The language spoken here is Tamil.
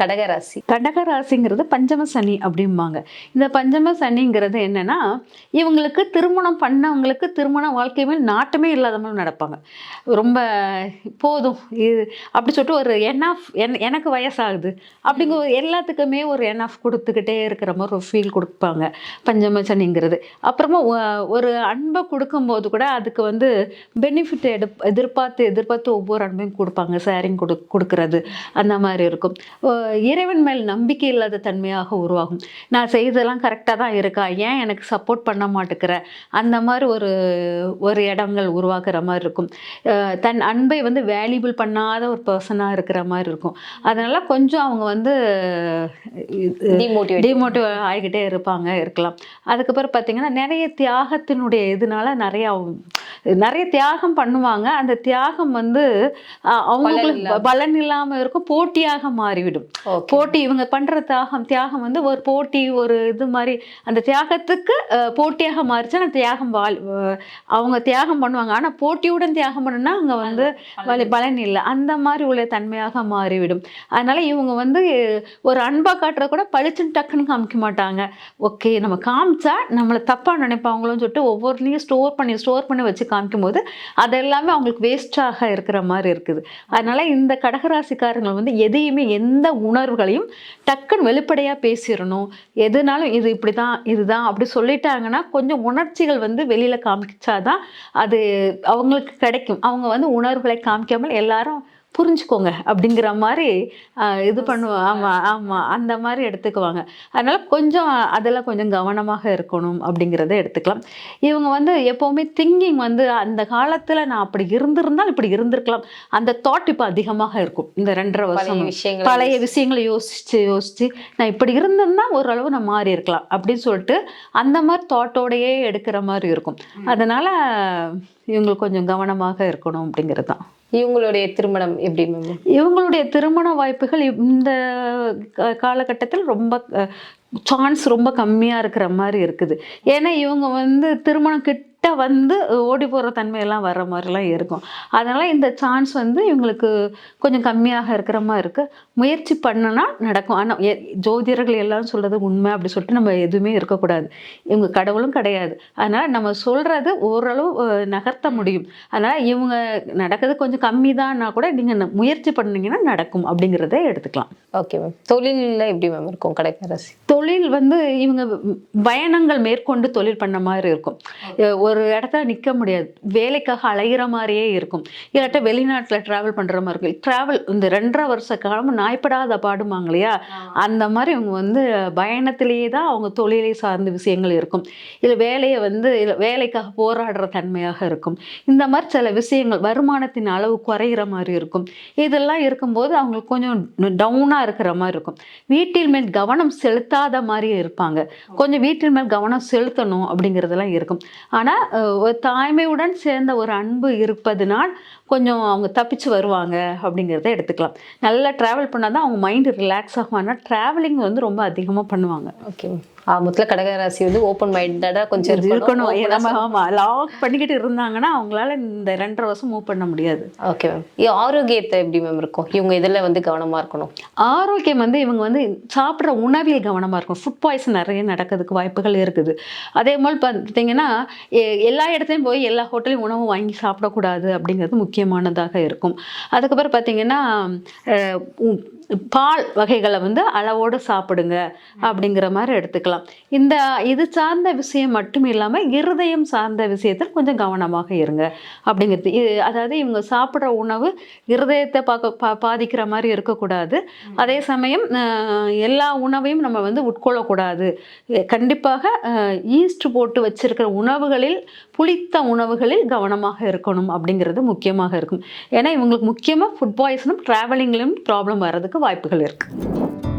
கடகராசி கடகராசிங்கிறது பஞ்சம சனி அப்படிம்பாங்க. இந்த பஞ்சம சனிங்கிறது என்னன்னா இவங்களுக்கு திருமணம் பண்ணவங்களுக்கு திருமண வாழ்க்கை மேல் நாட்டமே இல்லாத மாதிரி நடப்பாங்க. ரொம்ப போதும். இது அப்படி சொல்லிட்டு ஒரு என் ஆஃப் என் எனக்கு வயசாகுது. அப்படிங்கிற ஒரு எல்லாத்துக்குமே ஒரு என் ஆஃப் கொடுத்துக்கிட்டே இருக்கிற மாதிரி ஒரு ஃபீல் கொடுப்பாங்க பஞ்சம சனிங்கிறது. அப்புறமா ஒரு அன்பை கொடுக்கும்போது கூட அதுக்கு வந்து பெனிஃபிட் எடு எதிர்பார்த்து எதிர்பார்த்து ஒவ்வொரு அன்பையும் கொடுப்பாங்க. சேரிங் கொடு கொடுக்கறது அந்த மாதிரி இருக்கும். இறைவன் மேல் நம்பிக்கை இல்லாத தன்மையாக உருவாகும். நான் செய்ததெல்லாம் கரெக்டாக தான் இருக்கா? ஏன் எனக்கு சப்போர்ட் பண்ண மாட்டேங்கிற? அந்த மாதிரி ஒரு ஒரு இடங்கள் உருவாக்குற மாதிரி இருக்கும். தன் அன்பை வந்து வேல்யூபிள் பண்ணாத ஒரு பர்சனாக இருக்கிற மாதிரி இருக்கும். அதனால கொஞ்சம் அவங்க வந்து டிமோட்டிவேட் டிமோட்டிவ் ஆகிக்கிட்டே இருப்பாங்க இருக்கலாம். அதுக்கப்புறம் பார்த்தீங்கன்னா நிறைய தியாகத்தினுடைய இதனால நிறைய நிறைய தியாகம் பண்ணுவாங்க. அந்த தியாகம் வந்து அவங்களுக்கு இல்லாம. பலன் இல்லாமல் இருக்கும் போட்டியாக மாறிவிடும். போட்டி இவங்க பண்ற தியாகம் தியாகம் வந்து ஒரு போட்டி ஒரு இது மாதிரி அந்த தியாகத்துக்கு போட்டியாக மாறிச்சு. அந்த தியாகம் வாழ் அவங்க தியாகம் பண்ணுவாங்க. ஆனா போட்டியுடன் தியாகம் பண்ணுனா அங்க வந்து பலன் இல்லை. அந்த மாதிரி உள்ள தன்மையாக மாறிவிடும். அதனால இவங்க வந்து ஒரு அன்பா காட்டுற கூட பளிச்சுன்னு டக்குன்னு காமிக்க மாட்டாங்க. ஓகே நம்ம காமிச்சா நம்மளை தப்பா நினைப்பாங்களோன்னு சொல்லிட்டு ஒவ்வொருத்தையும் ஸ்டோர் பண்ணி ஸ்டோர் பண்ணி வச்சு காமிக்கும் போது அதெல்லாமே அவங்களுக்கு வேஸ்டாக இருக்கிற மாதிரி இருக்குது. அதனால இந்த கடகராசிக்காரங்கள் வந்து எதையுமே எந்த உணர்வுகளையும் டக்குன்னு வெளிப்படையாக பேசிடணும். எதுனாலும் இது இப்படி தான் இதுதான் அப்படி சொல்லிட்டாங்கன்னா கொஞ்சம் உணர்ச்சிகள் வந்து வெளியில் காமிச்சாதான் அது அவங்களுக்கு கிடைக்கும். அவங்க வந்து உணர்வுகளை காமிக்காமல் எல்லாரும் புரிஞ்சுக்கோங்க அப்படிங்கிற மாதிரி இது பண்ணுவாங்க ஆமாம் ஆமாம் அந்த மாதிரி எடுத்துக்குவாங்க. அதனால கொஞ்சம் அதெல்லாம் கொஞ்சம் கவனமாக இருக்கணும் அப்படிங்கிறத எடுத்துக்கலாம். இவங்க வந்து எப்போவுமே திங்கிங் வந்து அந்த காலத்தில் நான் அப்படி இருந்திருந்தால் இப்படி இருந்திருக்கலாம். அந்த தாட் இப்போ அதிகமாக இருக்கும். இந்த ரெண்டரை வருஷம். விஷயங்கள் பழைய விஷயங்களை யோசிச்சு யோசிச்சு நான் இப்படி இருந்திருந்தா ஓரளவு நான் மாறி இருக்கலாம் அப்படின்னு சொல்லிட்டு அந்த மாதிரி தாட்டோடையே எடுக்கிற மாதிரி இருக்கும். அதனால இவங்களுக்கு கொஞ்சம் கவனமாக இருக்கணும் அப்படிங்கிறது தான். இவங்களுடைய திருமணம் எப்படி மேம் இவங்களுடைய திருமண வாய்ப்புகள் இந்த காலகட்டத்தில் ரொம்ப சான்ஸ் ரொம்ப கம்மியாக இருக்கிற மாதிரி இருக்குது. ஏன்னா இவங்க வந்து திருமணம் கிட்ட வந்து ஓடி போகிற தன்மையெல்லாம் வர மாதிரிலாம் இருக்கும். அதனால் இந்த சான்ஸ் வந்து இவங்களுக்கு கொஞ்சம் கம்மியாக இருக்கிற மாதிரி இருக்குது முயற்சி பண்ணுனா நடக்கும். ஆனால் ஜோதிடர்கள் எல்லாம் சொல்கிறது உண்மை அப்படி சொல்லிட்டு நம்ம எதுவுமே இருக்கக்கூடாது. இவங்க கடவுளும் கிடையாது. அதனால் நம்ம சொல்கிறது ஓரளவு நகர்த்த முடியும். அதனால் இவங்க நடக்கிறது கொஞ்சம் கம்மி தான்னா கூட நீங்கள் முயற்சி பண்ணீங்கன்னா நடக்கும் அப்படிங்கிறத எடுத்துக்கலாம். ஓகே மேம் தொழிலில் எப்படி மேம் இருக்கும் கடகராசி தொழில் வந்து இவங்க பயணங்கள் மேற்கொண்டு தொழில் பண்ண மாதிரி இருக்கும். ஒரு இடத்துல நிற்க முடியாது. வேலைக்காக அலைகிற மாதிரியே இருக்கும். இல்லாட்ட வெளிநாட்டில் ட்ராவல் பண்ணுற மாதிரி இருக்கும். ட்ராவல் இந்த ரெண்டரை வருஷ காலம் நாய்ப்படாத பாடுமாங்க இல்லையா? அந்த மாதிரி இவங்க வந்து பயணத்திலேயே தான் அவங்க தொழிலை சார்ந்த விஷயங்கள் இருக்கும். இல்லை வேலையை வந்து வேலைக்காக போராடுற தன்மையாக இருக்கும். இந்த மாதிரி சில விஷயங்கள் வருமானத்தின் அளவு குறையிற மாதிரி இருக்கும். இதெல்லாம் இருக்கும்போது அவங்களுக்கு கொஞ்சம் டவுனாக இருக்கிற மாதிரி இருக்கும். வீட்டில் மேல் கவனம் செலுத்தாத மாதிரி இருப்பாங்க. கொஞ்சம் வீட்டில் மேல் கவனம் செலுத்தணும் அப்படிங்கிறதெல்லாம் இருக்கும். ஆனால் ஒரு தாய்மையுடன் சேர்ந்த ஒரு அன்பு இருப்பதுனால் கொஞ்சம் அவங்க தப்பிச்சு வருவாங்க அப்படிங்கிறத எடுத்துக்கலாம். நல்லா ட்ராவல் பண்ணால் தான் அவங்க மைண்டு ரிலாக்ஸ் ஆகும் ஆனால் ட்ராவலிங் வந்து ரொம்ப அதிகமாக பண்ணுவாங்க. ஓகே மேம் ஆமத்தில் கடகராசி வந்து ஓப்பன் மைண்டடாக கொஞ்சம் இருக்கணும். நம்ம ஆமாம் லாக் பண்ணிக்கிட்டு இருந்தாங்கன்னா அவங்களால இந்த ரெண்டரை வருஷம் மூவ் பண்ண முடியாது. ஓகே மேம் ஆரோக்கியத்தை எப்படி மேம் இருக்கும்? இவங்க இதில் வந்து கவனமா இருக்கணும். ஆரோக்கியம் வந்து இவங்க வந்து சாப்பிட்ற உணவில் கவனமாக இருக்கும் ஃபுட் பாய்சன் நிறைய நடக்கிறதுக்கு வாய்ப்புகள் இருக்குது. அதே மாதிரி பார்த்தீங்கன்னா எல்லா இடத்துலையும் போய் எல்லா ஹோட்டலையும் உணவு வாங்கி சாப்பிடக்கூடாது அப்படிங்கிறது முக்கியமானதாக இருக்கும். அதுக்கப்புறம் பார்த்தீங்கன்னா பால் வகைகளை வந்து அளவோடு சாப்பிடுங்க அப்படிங்கிற மாதிரி எடுத்துக்கலாம். இந்த இது சார்ந்த விஷயம் மட்டும் இல்லாமல் இருதயம் சார்ந்த விஷயத்தில் கொஞ்சம் கவனமாக இருங்க. அப்படிங்கிறது அதாவது இவங்க சாப்பிட்ற உணவு இருதயத்தை பார்க்க பா பாதிக்கிற மாதிரி இருக்கக்கூடாது. அதே சமயம் எல்லா உணவையும் நம்ம வந்து உட்கொள்ளக்கூடாது. கண்டிப்பாக ஈஸ்ட் போட்டு வச்சிருக்கிற உணவுகளில் புளித்த உணவுகளில் கவனமாக இருக்கணும் அப்படிங்கிறது முக்கியமாக இருக்கும். ஏன்னா இவங்களுக்கு முக்கியமாக ஃபுட் பாய்சனும் ட்ராவலிங்லையும் ப்ராப்ளம் வர்றதுக்கு வாய்ப்புகள் இருக்குது